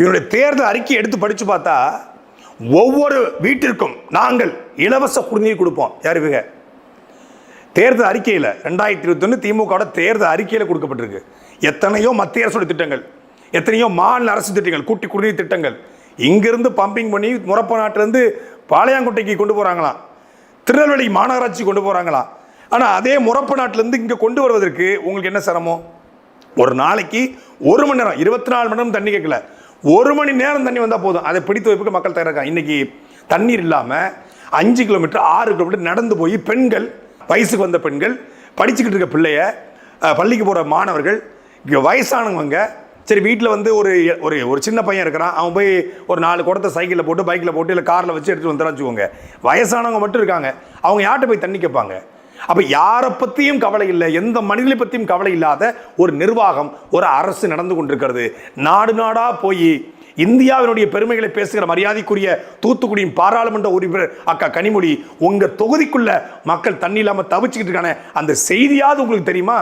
இவருடைய தேர்தல் அறிக்கை எடுத்து படித்து பார்த்தா ஒவ்வொரு வீட்டிற்கும் நாங்கள் இலவச குடிநீர் கொடுப்போம். யார் இவங்க? தேர்தல் அறிக்கையில் ரெண்டாயிரத்தி இருபத்தொன்று திமுகவோட தேர்தல் அறிக்கையில் கொடுக்கப்பட்டிருக்கு. எத்தனையோ மத்திய அரசோட திட்டங்கள் எத்தனையோ மாநில அரசு திட்டங்கள் கூட்டி குடிநீர் திட்டங்கள் இங்கிருந்து பம்பிங் பண்ணி முறப்ப நாட்டிலேருந்து பாளையாங்குட்டைக்கு கொண்டு போகிறாங்களாம் திருநெல்வேலி மாநகராட்சி கொண்டு போகிறாங்களாம் ஆனால் அதே முறப்பு நாட்டிலேருந்து இங்கே கொண்டு வருவதற்கு உங்களுக்கு என்ன சிரமம்? ஒரு நாளைக்கு ஒரு மணி நேரம் இருபத்தி நாலு மணி நேரம் தண்ணி கேட்கல. ஒரு மணி நேரம் தண்ணி வந்தால் போதும். அதை பிடித்து வைப்புக்கு மக்கள் தயாராக இன்னைக்கு தண்ணீர் இல்லாமல் அஞ்சு கிலோமீட்டர் ஆறு கிலோமீட்டர் நடந்து போய் பெண்கள் வயசுக்கு வந்த பெண்கள் படிச்சுக்கிட்டு இருக்க பிள்ளைய பள்ளிக்கு போகிற மாணவர்கள் இங்கே வயசானவங்க சரி வீட்டில் வந்து ஒரு ஒரு ஒரு சின்ன பையன் இருக்கிறான். அவன் போய் ஒரு நாலு குடத்தை சைக்கிளில் போட்டு பைக்கில் போட்டு இல்லை காரில் வச்சு எடுத்துகிட்டு வந்துடுறான்னு வச்சுக்கோங்க. வயசானவங்க மட்டும் இருக்காங்க. அவங்க யார்கிட்ட போய் தண்ணி கேட்பாங்க? அப்ப யாரை பத்தியும் கவலை இல்லை எந்த மனிதனை பத்தியும் கவலை இல்லாத ஒரு நிர்வாகம் ஒரு அரசு நடந்து கொண்டிருக்கிறது. நாடு நாடா போய் இந்தியாவினுடைய பெருமைகளை பேசுகிற மரியாதைக்குரிய தூத்துக்குடியின் பாராளுமன்ற உறுப்பினர் அக்கா கனிமொழி உங்க தொகுதிக்குள்ள மக்கள் தண்ணி இல்லாம தவிச்சுக்கிட்டு இருக்கானே அந்த செய்தியாவது உங்களுக்கு தெரியுமா?